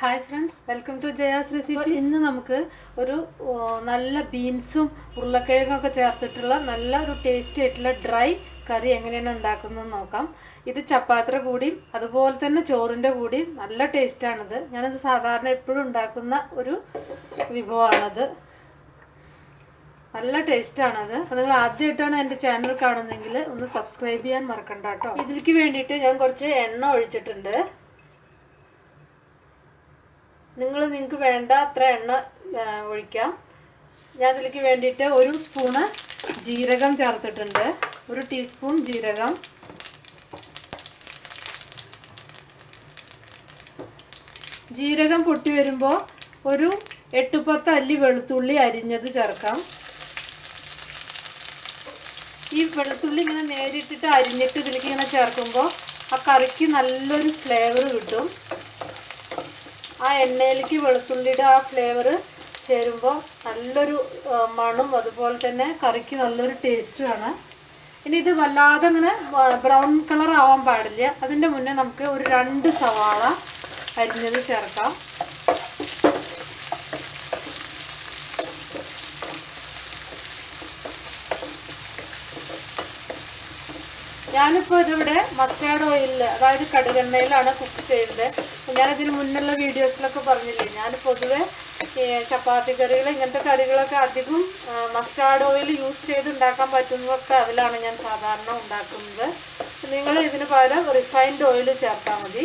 Hi friends welcome to Jaya's recipe ഇന്ന് നമുക്ക് ഒരു നല്ല ബീൻസും ഉരുളക്കിഴങ്ങും ഒക്കെ ചേർത്തിട്ടുള്ള നല്ല ഒരു ടേസ്റ്റി ആയിട്ടുള്ള ഡ്രൈ കറി എങ്ങനെയാണ് ഉണ്ടാക്കുന്നത് നോക്കാം. ഇത് ചപ്പാത്തിയുടെ കൂടിയും അതുപോലെ തന്നെ ചോറിന്റെ കൂടിയും നല്ല ടേസ്റ്റാണിത് ഞാനത് സാധാരണ എപ്പോഴും ഉണ്ടാക്കുന്ന ഒരു വിഭവമാണത്. നല്ല ടേസ്റ്റാണത് നിങ്ങൾ ആദ്യമായിട്ടാണ് എന്റെ ചാനൽ കാണുന്നതെങ്കിൽ ഒന്ന് സബ്സ്ക്രൈബ് ചെയ്യാൻ മറക്കണ്ട കേട്ടോ. ഇതിലേക്ക് വേണ്ടിയിട്ട് ഞാൻ കുറച്ച് എണ്ണ ഒഴിച്ചിട്ടുണ്ട്. നിങ്ങൾ നിങ്ങൾക്ക് വേണ്ട അത്ര എണ്ണ ഒഴിക്കാം. ഞാൻ ഇതിലേക്ക് വേണ്ടിയിട്ട് ഒരു സ്പൂണ് ജീരകം ചേർത്തിട്ടുണ്ട്. ഒരു ടീസ്പൂൺ ജീരകം. ജീരകം പൊട്ടി വരുമ്പോൾ ഒരു എട്ട് പത്ത് അല്ലി വെളുത്തുള്ളി അരിഞ്ഞത് ചേർക്കാം. ഈ വെളുത്തുള്ളി ഇങ്ങനെ നേരിട്ടിട്ട് അരിഞ്ഞിട്ട് ഇതിലേക്ക് ഇങ്ങനെ ചേർക്കുമ്പോൾ ആ കറിക്ക് നല്ലൊരു ഫ്ലേവർ കിട്ടും. ആ എണ്ണയിലേക്ക് വെളുത്തുള്ളിയുടെ ആ ഫ്ലേവർ ചേരുമ്പോൾ നല്ലൊരു മണം അതുപോലെ തന്നെ കറിക്ക് നല്ലൊരു ടേസ്റ്റുമാണ് ഇനി ഇത് വല്ലാതെ അങ്ങനെ ബ്രൗൺ കളർ ആവാൻ പാടില്ല. അതിന്റെ മുന്നേ നമുക്ക് ഒരു രണ്ട് സവാള അരിഞ്ഞത് ചേർക്കാം. ഞാനിപ്പോൾ ഇതിവിടെ മസ്റ്റാർഡ് ഓയിലിൽ അതായത് കടുകെണ്ണയിലാണ് കുക്ക് ചെയ്യുന്നത് ഞാനതിന് മുന്നുള്ള വീഡിയോസിലൊക്കെ പറഞ്ഞില്ലേ? ഞാൻ പൊതുവെ ചപ്പാത്തി കറികൾ ഇങ്ങനത്തെ കറികളൊക്കെ അധികം മസ്റ്റാർഡ് ഓയിൽ യൂസ് ചെയ്ത് ഉണ്ടാക്കാൻ പറ്റുന്നതൊക്കെ അതിലാണ് ഞാൻ സാധാരണ ഉണ്ടാക്കുന്നത്. നിങ്ങൾ ഇതിന് പകരം റിഫൈൻഡ് ഓയിൽ ചേർത്താൽ മതി.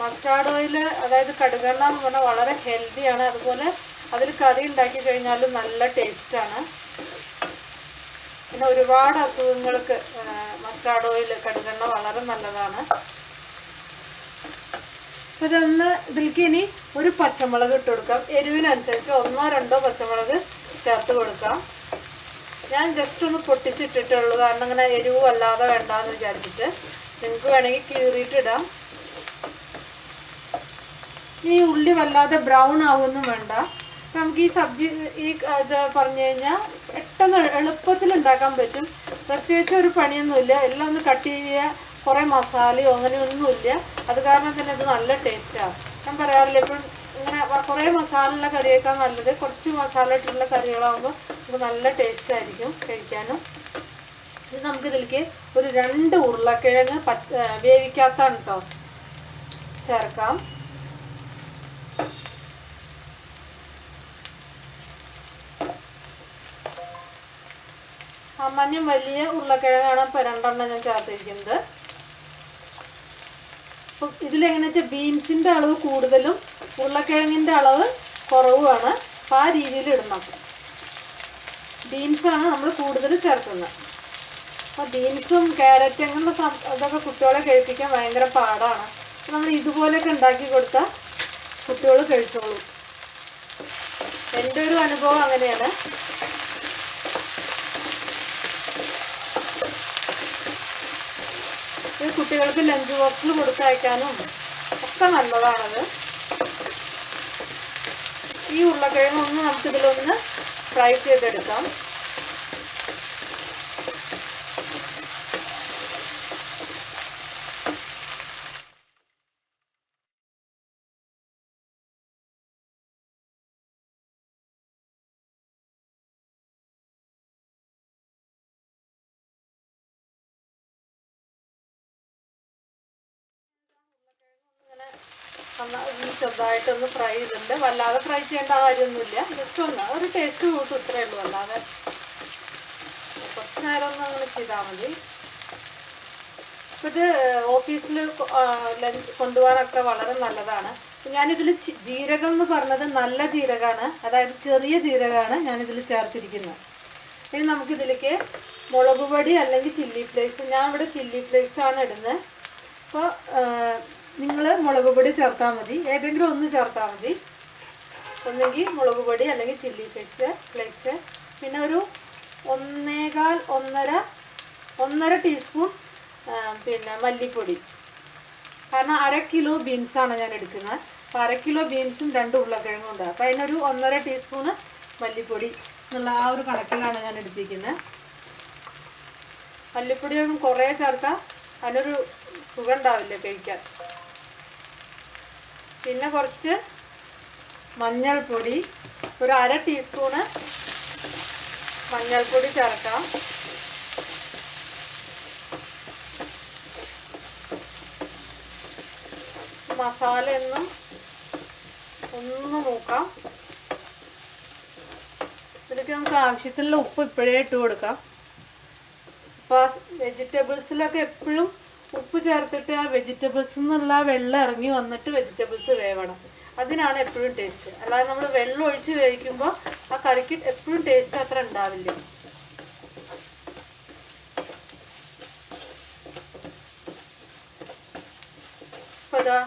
മസ്റ്റാർഡ് ഓയിൽ അതായത് കടുകെണ്ണ എന്ന് പറഞ്ഞാൽ വളരെ ഹെൽത്തിയാണ് അതുപോലെ അതിൽ കറി ഉണ്ടാക്കി കഴിഞ്ഞാലും നല്ല ടേസ്റ്റാണ് പിന്നെ ഒരുപാട് അസുഖങ്ങൾക്ക് മസ്റ്റാർഡ് ഓയിൽ കടുകെണ്ണ വളരെ നല്ലതാണ്. ഇതൊന്ന് ഇതിലേക്ക് ഇനി ഒരു പച്ചമുളക് ഇട്ട് കൊടുക്കാം. എരിവിനനുസരിച്ച് ഒന്നോ രണ്ടോ പച്ചമുളക് ചേർത്ത് കൊടുക്കാം. ഞാൻ ജസ്റ്റ് ഒന്ന് പൊട്ടിച്ചിട്ടിട്ടുള്ളൂ. കാരണം ഇങ്ങനെ എരിവ് വല്ലാതെ വേണ്ടാന്ന് വിചാരിച്ചിട്ട്. നിങ്ങൾക്ക് വേണമെങ്കിൽ കീറിയിട്ടിടാം ഈ ഉള്ളി വല്ലാതെ ബ്രൗൺ ആവുമൊന്നും വേണ്ട. നമുക്ക് ഈ സബ്ജി ഈ ഇത് പറഞ്ഞു കഴിഞ്ഞാൽ പെട്ടെന്ന് എളുപ്പത്തിൽ ഉണ്ടാക്കാൻ പറ്റും. പ്രത്യേകിച്ച് ഒരു പണിയൊന്നുമില്ല. എല്ലാം ഒന്ന് കട്ട് ചെയ്യുക. കുറേ മസാലയോ അങ്ങനെയൊന്നുമില്ല. അത് കാരണം തന്നെ ഇത് നല്ല ടേസ്റ്റാണ് ഞാൻ പറയാറില്ല ഇപ്പം ഇങ്ങനെ കുറേ മസാല ഉള്ള കറിയേക്കാൾ നല്ലത് കുറച്ച് മസാല ഇട്ടുള്ള കറികളാകുമ്പോൾ നമുക്ക് നല്ല ടേസ്റ്റായിരിക്കും കഴിക്കാനും. ഇത് നമുക്ക് ഇതിലേക്ക് ഒരു രണ്ട് ഉരുളക്കിഴങ്ങ് പച്ച വേവിക്കാത്താണ് കേട്ടോ ചേർക്കാം. സാമാന്യം വലിയ ഉരുളക്കിഴങ്ങാണ് ഇപ്പോൾ രണ്ടെണ്ണം ഞാൻ ചേർത്തിരിക്കുന്നത്. അപ്പം ഇതിലെങ്ങനെ വെച്ചാൽ ബീൻസിന്റെ അളവ് കൂടുതലും ഉരുളക്കിഴങ്ങിന്റെ അളവ് കുറവുമാണ്. അപ്പോൾ ആ രീതിയിൽ ഇടണം ബീൻസാണ് നമ്മൾ കൂടുതൽ ചേർക്കുന്നത്. അപ്പോൾ ബീൻസും ക്യാരറ്റ് അങ്ങനെയുള്ള അതൊക്കെ കുട്ടികളെ കഴിപ്പിക്കാൻ ഭയങ്കര പാടാണ്. നമ്മൾ ഇതുപോലെയൊക്കെ ഉണ്ടാക്കി കൊടുത്താൽ കുട്ടികൾ കഴിച്ചോളൂ. എന്റെ ഒരു അനുഭവം അങ്ങനെയാണ്. കുട്ടികൾക്ക് ലഞ്ച് ബോക്സിൽ കൊടുത്തയക്കാനും ഒക്കെ നല്ലതാണത്. ഈ ഉരുളക്കിഴങ്ങ് ഒന്ന് നമുക്കിതിലൊന്ന് ഫ്രൈ ചെയ്തെടുക്കാം. ചെറുതായിട്ടൊന്ന് ഫ്രൈ ചെയ്തിട്ടുണ്ട്. വല്ലാതെ ഫ്രൈ ചെയ്യേണ്ട കാര്യമൊന്നുമില്ല. ജസ്റ്റ് ഒന്ന് ഒരു ടേസ്റ്റ് കൂട്ടും ഇത്രയേ ഉള്ളൂ. അല്ലാതെ കുറച്ച് നേരം ഒന്ന് അങ്ങനെ ചെയ്താൽ മതി. ഇത് ഓഫീസിൽ ലഞ്ച് കൊണ്ടുപോകാനൊക്കെ വളരെ നല്ലതാണ്. ഞാനിതിൽ ജീരകം എന്ന് പറഞ്ഞത് നല്ല ജീരകമാണ് അതായത് ചെറിയ ജീരകമാണ് ഞാനിതിൽ ചേർത്തിരിക്കുന്നത്. ഇനി നമുക്കിതിലേക്ക് മുളക് പൊടി അല്ലെങ്കിൽ ചില്ലി ഫ്ലേക്സ് ഞാൻ ഇവിടെ ചില്ലി ഫ്ലേക്സ് ആണ് ഇടുന്നത്. അപ്പോൾ നിങ്ങൾ മുളക് പൊടി ചേർത്താൽ മതി. ഏതെങ്കിലും ഒന്ന് ചേർത്താൽ മതി. ഒന്നെങ്കിൽ മുളക് പൊടി അല്ലെങ്കിൽ ചില്ലി ഫ്ലേക്സ് ഫ്ലേക്സ്. പിന്നെ ഒരു ഒന്നേകാൽ ഒന്നര ഒന്നര ടീസ്പൂൺ പിന്നെ മല്ലിപ്പൊടി. കാരണം അര കിലോ ബീൻസാണ് ഞാൻ എടുക്കുന്നത്. അപ്പോൾ അര കിലോ ബീൻസും രണ്ട് ഉരുളക്കിഴങ്ങും ഉണ്ട്. അപ്പോൾ അതിനൊരു ഒന്നര ടീസ്പൂണ് മല്ലിപ്പൊടി എന്നുള്ള ആ ഒരു കണക്കിലാണ് ഞാൻ എടുത്തിരിക്കുന്നത് മല്ലിപ്പൊടിയൊന്നും കുറേ ചേർത്താൽ അതിനൊരു സുഖം ഉണ്ടാവില്ല കഴിക്കാൻ. പിന്നെ കുറച്ച് മഞ്ഞൾപ്പൊടി. ഒരു അര ടീസ്പൂണ് മഞ്ഞൾപ്പൊടി ചേർക്കാം. മസാല എന്നും ഒന്ന് നോക്കാം ഇതിലേക്ക് നമുക്ക് ആവശ്യത്തിനുള്ള ഉപ്പ് ഇപ്പോഴേ ഇട്ട് കൊടുക്കാം. അപ്പോൾ വെജിറ്റബിൾസിലൊക്കെ എപ്പോഴും ഉപ്പ് ചേർത്തിട്ട് ആ വെജിറ്റബിൾസ് നിന്നുള്ള വെള്ളം ഇറങ്ങി വന്നിട്ട് വെജിറ്റബിൾസ് വേവണം. അതിനാണ് എപ്പോഴും ടേസ്റ്റ് അല്ലാതെ നമ്മൾ വെള്ളം ഒഴിച്ച് വേവിക്കുമ്പോൾ ആ കറിക്ക് എപ്പോഴും ടേസ്റ്റ് അത്ര ഉണ്ടാവില്ല. അപ്പോൾ ഇതാ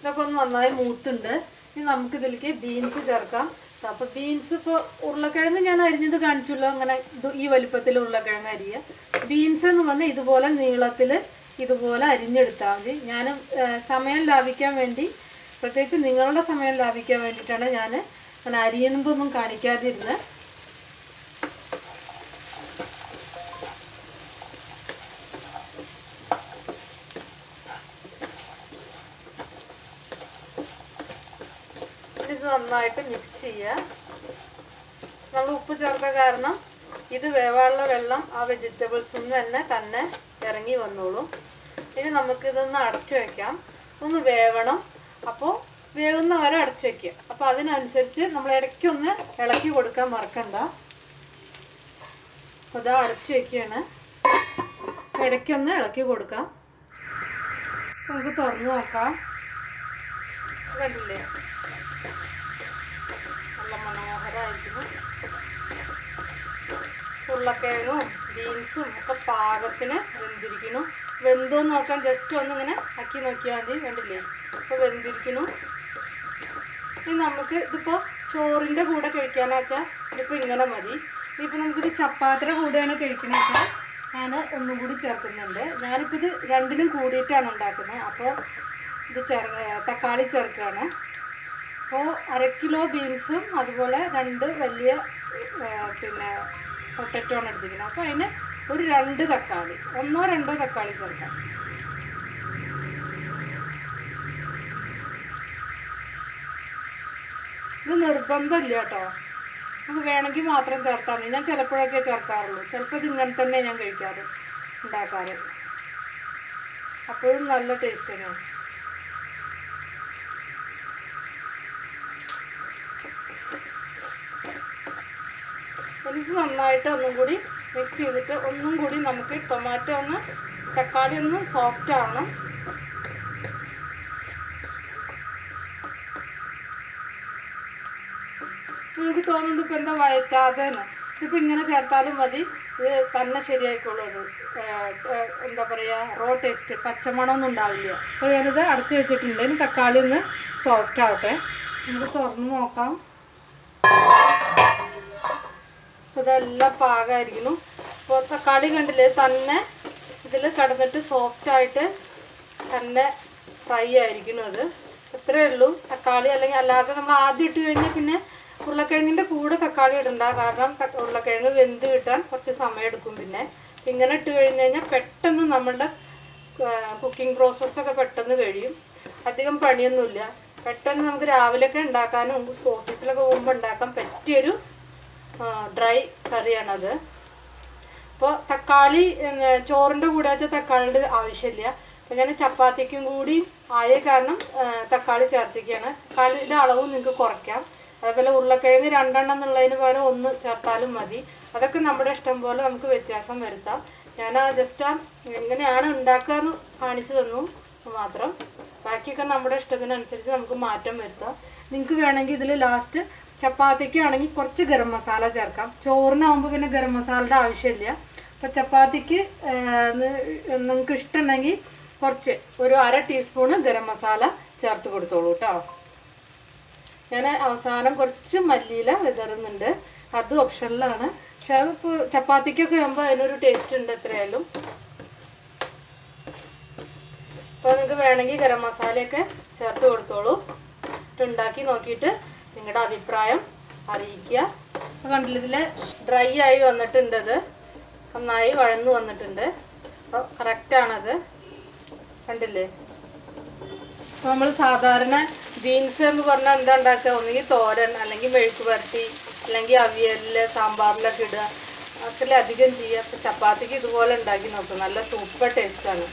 ഇതൊക്കെ ഒന്ന് നന്നായി മൂത്തുണ്ട്. ഇനി നമുക്ക് ഇതിലേക്ക് ബീൻസ് ചേർക്കാം. അപ്പോൾ ബീൻസ് ഇപ്പോൾ ഉരുളക്കിഴങ്ങ് ഞാൻ അരിഞ്ഞത് കാണിച്ചുള്ളൂ. അങ്ങനെ ഈ വലിപ്പത്തിൽ ഉരുളക്കിഴങ്ങ് അരിയുക ബീൻസ് എന്ന് പറഞ്ഞാൽ ഇതുപോലെ നീളത്തിൽ ഇതുപോലെ അരിഞ്ഞെടുത്താൽ മതി. ഞാൻ സമയം ലാഭിക്കാൻ വേണ്ടി പ്രത്യേകിച്ച് നിങ്ങളുടെ സമയം ലാഭിക്കാൻ വേണ്ടിയിട്ടാണ് ഞാൻ അങ്ങനെ അരിയുന്നതൊന്നും കാണിക്കാതിരുന്നത് ഇത് നന്നായിട്ട് മിക്സ് ചെയ്യുക നമ്മൾ ഉപ്പ് ചേർത്ത കാരണം ഇത് വേവാനുള്ള വെള്ളം ആ വെജിറ്റബിൾസിൽ നിന്ന് തന്നെ തന്നെ ഇറങ്ങി വന്നോളും. ഇനി നമുക്കിതൊന്ന് അടച്ചു വെക്കാം. ഒന്ന് വേവണം. അപ്പോൾ വേവുന്ന വരെ അടച്ചു വെക്കുക. അപ്പോൾ അതിനനുസരിച്ച് നമ്മൾ ഇടയ്ക്കൊന്ന് ഇളക്കി കൊടുക്കാൻ മറക്കണ്ട. അപ്പോൾ ഇതാ അടച്ചു വെക്കുകയാണ്. ഇടയ്ക്കൊന്ന് ഇളക്കി കൊടുക്കാം. നമുക്ക് തുറന്നു നോക്കാം. കണ്ടില്ലേ? നല്ല മനോഹരമായിരിക്കുന്നു ഉരുളക്കിഴങ്ങും ബീൻസും ഒക്കെ പാകത്തിന് വെന്തിരിക്കുന്നു. വെന്തോന്ന് നോക്കാൻ ജസ്റ്റ് ഒന്ന് ഇങ്ങനെ ആക്കി നോക്കിയാൽ മതി. വേണ്ടില്ലേ ഇപ്പോൾ വെന്തിരിക്കുന്നു. ഇനി നമുക്ക് ഇതിപ്പോൾ ചോറിന്റെ കൂടെ കഴിക്കാന്ന് വെച്ചാൽ ഇതിപ്പോൾ ഇങ്ങനെ മതി. ഇനിയിപ്പോൾ നമുക്കിത് ചപ്പാത്തിയുടെ കൂടെയാണ് കഴിക്കണമെന്ന് വെച്ചാൽ ഞാൻ ഒന്നും കൂടി ചേർക്കുന്നുണ്ട്. ഞാനിപ്പോൾ ഇത് രണ്ടിനും കൂടിയിട്ടാണ് ഉണ്ടാക്കുന്നത് അപ്പോൾ ഇത് ചേർ തക്കാളി ചേർക്കുകയാണ് അപ്പോൾ അര കിലോ ബീൻസും അതുപോലെ രണ്ട് വലിയ പിന്നെ പൊട്ടറ്റോ ആണ് എടുത്തിരിക്കുന്നത്. അപ്പോൾ അതിന് ഒരു രണ്ട് തക്കാളി. ഒന്നോ രണ്ടോ തക്കാളി ചേർക്കാം. ഇത് നിർബന്ധമില്ല കേട്ടോ. നമുക്ക് വേണമെങ്കിൽ മാത്രം ചേർത്താൽ മതി. ഞാൻ ചിലപ്പോഴൊക്കെ ചേർക്കാറുള്ളൂ. ചിലപ്പോൾ ഇങ്ങനെ തന്നെ ഞാൻ കഴിക്കാറ് ഉണ്ടാക്കാറ്. അപ്പോഴും നല്ല ടേസ്റ്റ് തന്നെയാണ് എനിക്ക് നന്നായിട്ട് ഒന്നും കൂടി മിക്സ് ചെയ്തിട്ട് ഒന്നും കൂടി നമുക്ക് ടൊമാറ്റോ ഒന്ന് തക്കാളി ഒന്ന് സോഫ്റ്റ് ആവണം. നിങ്ങൾക്ക് തോന്നുന്നത് ഇപ്പം എന്താ വഴറ്റാതെ ഇതിപ്പോൾ ഇങ്ങനെ ചേർത്താലും മതി. ഇത് തന്നെ ശരിയായിക്കോളൂ അത്. എന്താ പറയുക റോ ടേസ്റ്റ് പച്ചമണമൊന്നും ഉണ്ടാവില്ല. അപ്പോൾ ഞാനിത് അടച്ചു വെച്ചിട്ടുണ്ട്. ഇനി തക്കാളി ഒന്ന് സോഫ്റ്റ് ആവട്ടെ. നമുക്ക് തുറന്ന് നോക്കാം. ഇതെല്ലാം പാകമായിരിക്കുന്നു അപ്പോൾ തക്കാളി കണ്ടില്ലേ? തന്നെ ഇതിൽ കിടന്നിട്ട് സോഫ്റ്റ് ആയിട്ട് തന്നെ ഫ്രൈ ആയിരിക്കുന്നു അത്. ഇത്രയേ ഉള്ളൂ. തക്കാളി അല്ലെങ്കിൽ അല്ലാതെ നമ്മൾ ആദ്യം ഇട്ട് കഴിഞ്ഞാൽ പിന്നെ ഉരുളക്കിഴങ്ങിന്റെ കൂടെ തക്കാളി ഇടണ്ട. കാരണം ഉരുളക്കിഴങ്ങ് വെന്ത് കിട്ടാൻ കുറച്ച് സമയം എടുക്കും പിന്നെ. ഇങ്ങനെ ഇട്ട് കഴിഞ്ഞ് കഴിഞ്ഞാൽ പെട്ടെന്ന് നമ്മളുടെ കുക്കിംഗ് പ്രോസസ്സൊക്കെ പെട്ടെന്ന് കഴിയും. അധികം പണിയൊന്നുമില്ല. പെട്ടെന്ന് നമുക്ക് രാവിലെയൊക്കെ ഉണ്ടാക്കാനും ഓഫീസിലൊക്കെ പോകുമ്പോൾ ഉണ്ടാക്കാൻ പറ്റിയൊരു ഡ്രൈ കറിയാണത്. അപ്പോൾ തക്കാളി ചോറിന്റെ കൂടെ വെച്ചാൽ തക്കാളിയുടെ ആവശ്യമില്ല. അപ്പം ഞാൻ ചപ്പാത്തിക്കും കൂടി ആയ കാരണം തക്കാളി ചേർത്തിക്കുകയാണ് തക്കാളിയുടെ അളവും നിങ്ങൾക്ക് കുറയ്ക്കാം. അതേപോലെ ഉരുളക്കിഴങ്ങ് രണ്ടെണ്ണം എന്നുള്ളതിന് പകരം ഒന്ന് ചേർത്താലും മതി. അതൊക്കെ നമ്മുടെ ഇഷ്ടം പോലെ നമുക്ക് വ്യത്യാസം വരുത്താം. ഞാൻ ആ ജസ്റ്റ് എങ്ങനെയാണ് ഉണ്ടാക്കാന്ന് കാണിച്ചു തന്നു മാത്രം. ബാക്കിയൊക്കെ നമ്മുടെ ഇഷ്ടത്തിനനുസരിച്ച് നമുക്ക് മാറ്റം വരുത്താം. നിങ്ങൾക്ക് വേണമെങ്കിൽ ഇതിൽ ലാസ്റ്റ് ചപ്പാത്തിക്ക് ആണെങ്കിൽ കുറച്ച് ഗരം മസാല ചേർക്കാം. ചോറിനാവുമ്പോൾ പിന്നെ ഗരം മസാലയുടെ ആവശ്യമില്ല. അപ്പോൾ ചപ്പാത്തിക്ക് നിങ്ങൾക്ക് ഇഷ്ടമുണ്ടെങ്കിൽ കുറച്ച് ഒരു അര ടീസ്പൂണ് ഗരം മസാല ചേർത്ത് കൊടുത്തോളൂ കേട്ടോ ഞാൻ അവസാനം കുറച്ച് മല്ലിയില വിതറുന്നുണ്ട്. അത് ഓപ്ഷനിലാണ്. പക്ഷെ അതിപ്പോൾ ചപ്പാത്തിക്കൊക്കെ ആകുമ്പോൾ അതിനൊരു ടേസ്റ്റ് ഉണ്ട് എത്രയായാലും അപ്പോൾ നിങ്ങൾക്ക് വേണമെങ്കിൽ ഗരം മസാലയൊക്കെ ചേർത്ത് കൊടുത്തോളൂ. ഉണ്ടാക്കി നോക്കിയിട്ട് നിങ്ങളുടെ അഭിപ്രായം അറിയിക്കുക. അപ്പോൾ കണ്ടില്ല ഇതിൽ ഡ്രൈ ആയി വന്നിട്ടുണ്ട് അത് നന്നായി വഴന്നു വന്നിട്ടുണ്ട്. അപ്പോൾ കറക്റ്റാണത് കണ്ടില്ലേ? അപ്പോൾ നമ്മൾ സാധാരണ ബീൻസ് എന്ന് പറഞ്ഞാൽ എന്താ ഉണ്ടാക്കുക? ഒന്നുകിൽ തോരൻ അല്ലെങ്കിൽ മെഴുക്ക് പുരട്ടി അല്ലെങ്കിൽ അവിയലിൽ സാമ്പാറിലൊക്കെ ഇടുക. അത്രയും അധികം ചെയ്യുക. അപ്പോൾ ചപ്പാത്തിക്ക് ഇതുപോലെ ഉണ്ടാക്കി നോക്കും. നല്ല സൂപ്പർ ടേസ്റ്റാണ്